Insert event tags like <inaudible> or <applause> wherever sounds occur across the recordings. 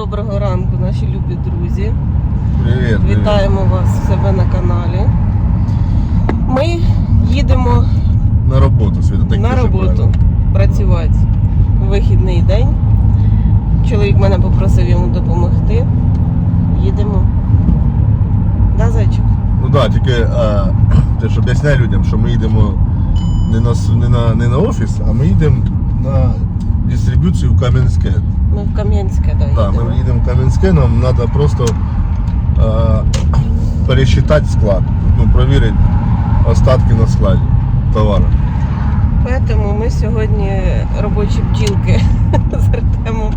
Доброго ранку, наші любі друзі. Привіт. Вітаємо вас у себе на каналі. Ми їдемо На роботу, Світа. Так на роботу правильно. працювати вихідний день. Чоловік мене попросив йому допомогти. Їдемо. Да, зайчик? Ну так, да, тільки а, <clears throat> ти ж об'ясняй людям, що ми їдемо не на, не, на, не на офіс, а ми їдемо на дистриб'юцію в Кам'янське. Ми в Кам'янське да, Так, їдемо. ми їдемо в Кам'янське, нам треба просто а, пересчитати склад, ну, провірити остатки на складі товару. Тому ми сьогодні робочі бджілки <laughs> з Артемом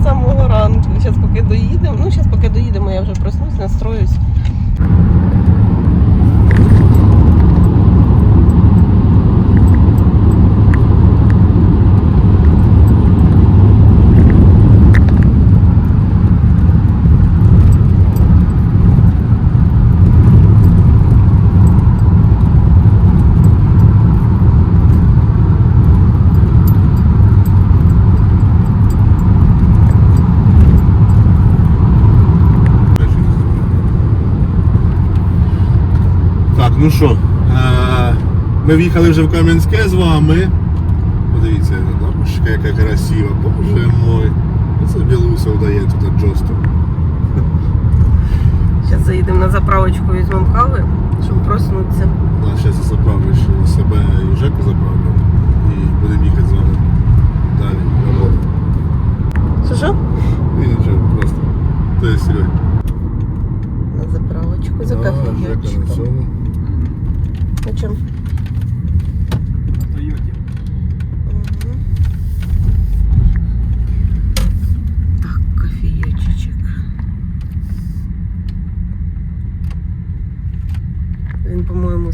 з самого ранку. Зараз поки доїдемо. Ну, зараз поки доїдемо, я вже проснусь, настроюсь. Так, ну що, е, ми в'їхали вже в Кам'янське з вами. Подивіться, бабушка, яка красива, боже мой. Це білусов дає тут джосту. Зараз заїдемо на заправочку, візьмемо кави, щоб проснутися. Зараз я заправлю себе і Жеку заправлю.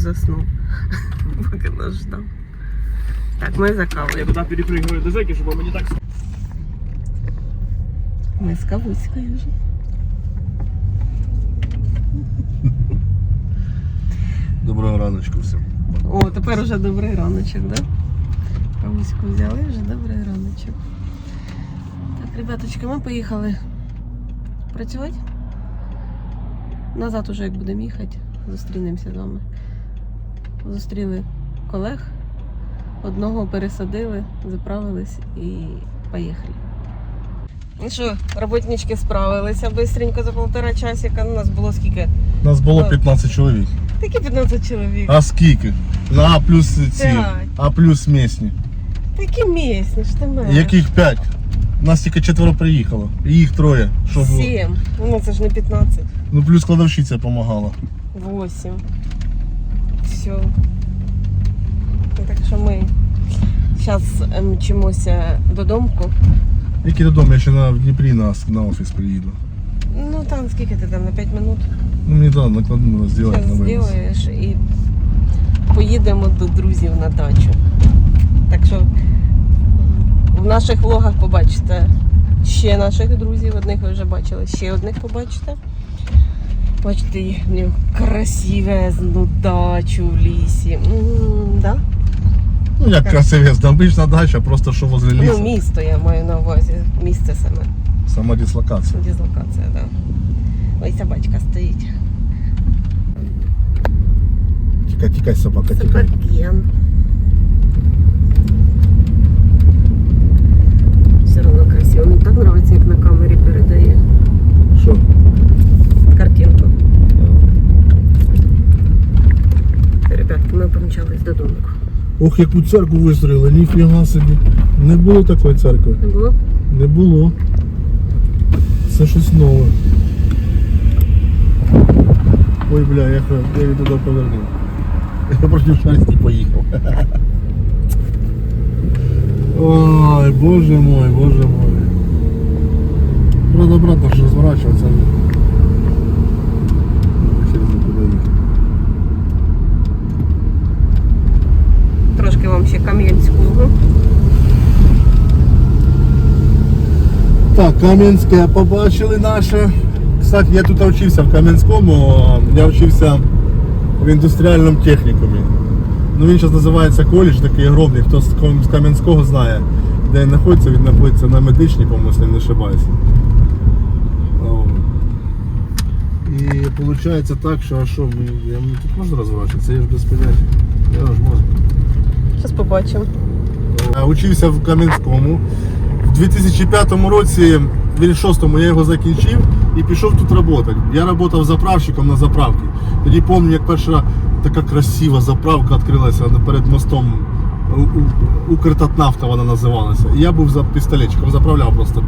Він, по-моєму, заснув, <laughs> поки нас ждав. Так, ми за Я кавою. туда перепрыгиваю до зэки, чтобы не так Ми з кавуською вже. <laughs> Доброго раночку всім. О, тепер уже добрий раночок, да? Кавуську взяли, вже добрий раночок. Так, ребяточки, ми поїхали працювати. Назад уже як будемо їхати, зустрінемося з вами. Зустріли колег, одного пересадили, заправились і поїхали. Ну що, роботнички справилися бистренько за півтора часика. У нас було скільки? У Нас було 15 чоловік. Такі 15 чоловік. А скільки? На А плюс ці. А плюс місні. Такі місні, що ти мене. Яких 5? Нас тільки четверо приїхало. І їх троє. Що було? Сім. Ну це ж не 15. Ну плюс кладовщиця допомагала. Восім. Все. Так що ми зараз мчимося додому. Який додому, я ще на в Дніпрі на, на офіс приїду. Ну там скільки ти там на 5 минут Ну мені да, накладно зробити зараз на вивіз. зробиш і поїдемо до друзів на дачу. Так що в наших влогах побачите ще наших друзів, одних ви вже бачили, ще одних побачите. Бачите їхню красивезну дачу в лісі. М, да? Ну як красивезна, обична дача, просто що возле Ну, лісу. місто я маю на увазі. Місце саме. Сама дислокація. Дислокація, так. Да. Ой, собачка стоїть. Тікай, тікай, собака, тікай. Суперген. Ох, яку церкву вистроїли, ніфіга собі. Не було такої церкви. Не було? Не було. Це щось нове. Ой, бля, я, я не туди повернув. <laughs> Я проти шерсті поїхав. <laughs> Ой, боже мой, боже мой. Правда, обратно ж розворачуватися. Кам'янське побачили наше. Кстати, я тут вчився в Кам'янському, я вчився в індустріальному технікумі. Ну Він зараз називається коледж, такий огромний, хто з Кам'янського знає, де він знаходиться, він знаходиться на медичній, по-моєму, не ошибаюся. І виходить так, що а що, ми, я, тут можна розворачуватися, я ж без поняття. Я ж можу. Зараз побачимо. Учився в Кам'янському. В 2005 році, в 2006 я його закінчив і пішов тут працювати. Я працював заправщиком на заправці. Тоді пам'ятаю, як перша така красива заправка відкрилася перед мостом. Укртатнафта вона називалася. І я був за пістолетчиком, заправляв просто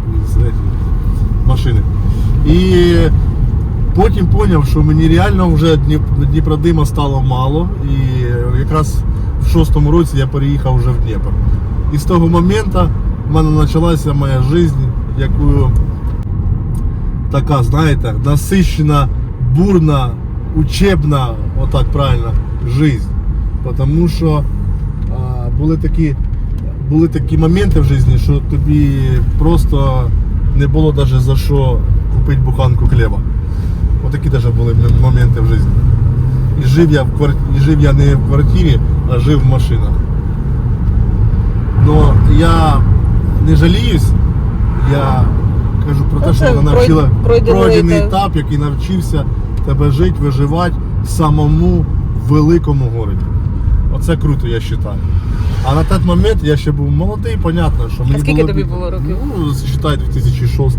машини. І потім зрозумів, що мені реально вже Дніп- Дніпродима стало мало. І якраз в шостому році я переїхав вже в Дніпро. І з того моменту в мене почалася моя життя, яку така, знаєте, насищена, бурна, учебна, отак правильно, життя. Тому що а, були такі, були такі моменти в житті, що тобі просто не було навіть за що купити буханку хліба. Отакі навіть були моменти в житті. І жив я в квар... і жив я не в квартирі, а жив в машинах. Но я не жаліюсь, я кажу про те, Ну, що вона навчила пройдений етап. який навчився тебе жити, виживати самому великому городі. Оце круто, я вважаю. А на той момент я ще був молодий, понятно, що мені скільки було тобі було років? Ну, считай 2006.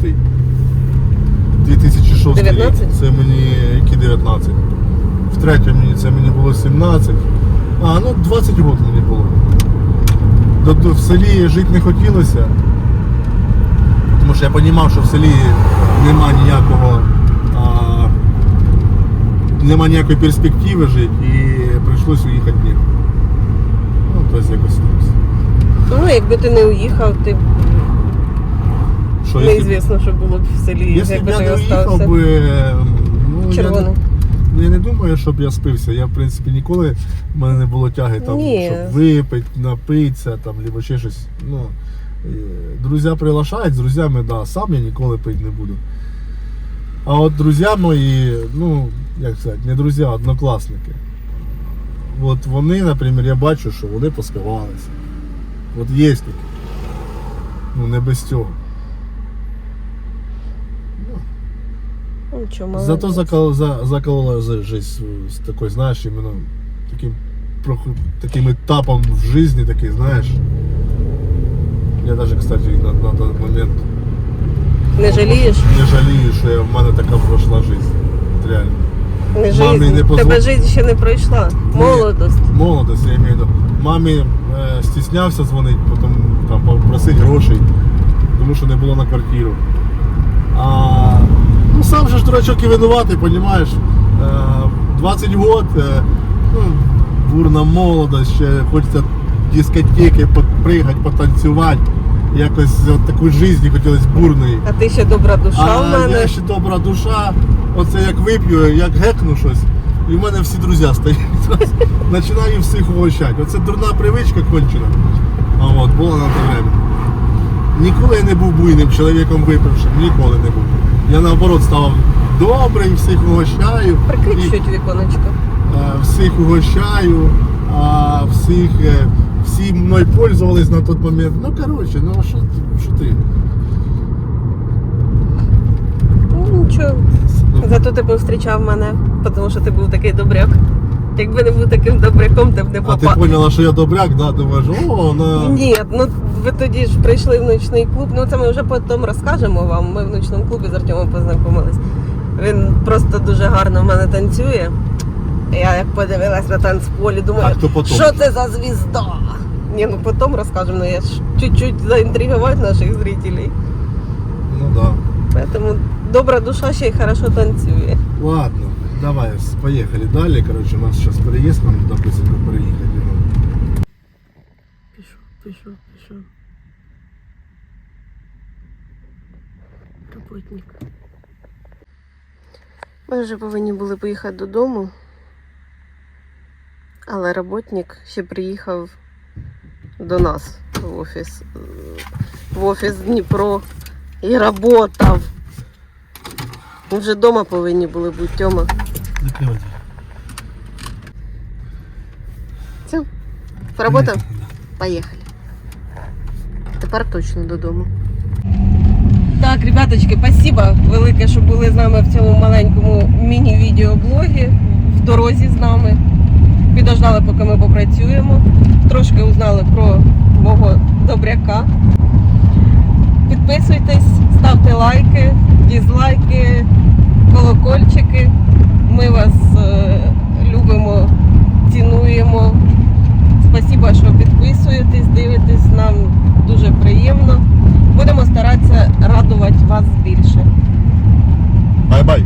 2006 рік. 19? Це мені які 19. В третьому мені це мені було 17. А, ну 20 років мені було. В селі жити не хотілося. Тому що я розумів, що в селі нема ніякого. А, нема ніякої перспективи жити і прийшлося уїхати Дніпро. Ну, тобто якось. Ну, якби ти не уїхав, ти б Що, якщо- неізвісно, що було б в селі, Якщо б якби я ти не уїхав би, ну, я, Червоний. не- ну, я не думаю, щоб я спився. Я, в принципі, ніколи в мене не було тяги там, Ні. щоб випити, напитися, там, або ще щось. Ну, е, друзі приглашають, з друзями, да, сам я ніколи пити не буду. А от друзі мої, ну, як сказати, не друзі, а однокласники. От вони, наприклад, я бачу, що вони поспівалися. От є такі. Ну, не без цього. Ну, Нічого. Зато закол, за, заколола жизнь свою с такой, знаешь, именно таким, таким этапом в жизни, такий, знаешь. Я даже, кстати, на, на тот момент Не жалієш? не жалію, що я, в мене така пройшла жизнь. Реально. Не Мамі не позво- Тебе життя ще не пройшла. Молодость. Молодость, я имею в виду. Мамі е, стіснявся дзвонити, потім там попросити грошей, тому що не було на квартиру. А, сам же ж дурачок і винуватий? Е, 20 год, е, ну, бурна молодость, ще хочеться дискотеки попригати, потанцювати. Якось от таку життя хотілося бурної. А ти ще добра душа А в мене. я ще добра душа. Оце як вип'ю, як гекну щось, і в мене всі друзі стоять. <laughs> Починаю всіх угощати. Оце дурна привичка кончена. А от була на те время. Ніколи я не був буйним чоловіком випившим, ніколи не був. Я наоборот став добрим, всіх угощаю. І, чуть віконечко. е, всіх угощаю, а всіх, е, всі мною пользувались на той момент. Ну коротше, ну а що, що ти? Ну нічого. Зато ти зустрічав мене, тому що ти був такий добряк. Якби не був таким добряком, ти б не А ти попав. поняла, що я добряк, да? Думаєш, о, на. Ні, ну ви тоді ж прийшли в ночний клуб. Ну це ми вже потім розкажемо вам. Ми в ночному клубі з Артемом познайомились. Він просто дуже гарно в мене танцює. Я як подивилась на танцполі, думаю, що це за звізда? Ні, ну потім розкажемо, ну я ж чуть-чуть заінтригувати наших зрителей. Ну да. Поэтому добра душа ще й хорошо танцює. Ладно, давай, поехали далее. Короче, у нас сейчас переезд, нам допустим, переехать. Пішов, пішов, пішов. Роботник. Ми вже повинні були поїхати додому. Але роботник ще приїхав до нас в офіс. В офіс Дніпро і работав. Ми вже вдома повинні були бути Тьома. Закрывайте. Все, поработав? Поїхали. Тепер точно додому. Так, ребяточки, спасибо велике, що були з нами в цьому маленькому міні-відеоблогі в дорозі з нами. Підождали, поки ми попрацюємо. Трошки узнали про мого добряка. Підписуйтесь, ставте лайки, дізлайки, колокольчики. Ми вас е, любимо, цінуємо. Спасибо, що підписуєтесь, дивитесь. Нам дуже приємно. Будемо старатися радувати вас більше. Бай-бай.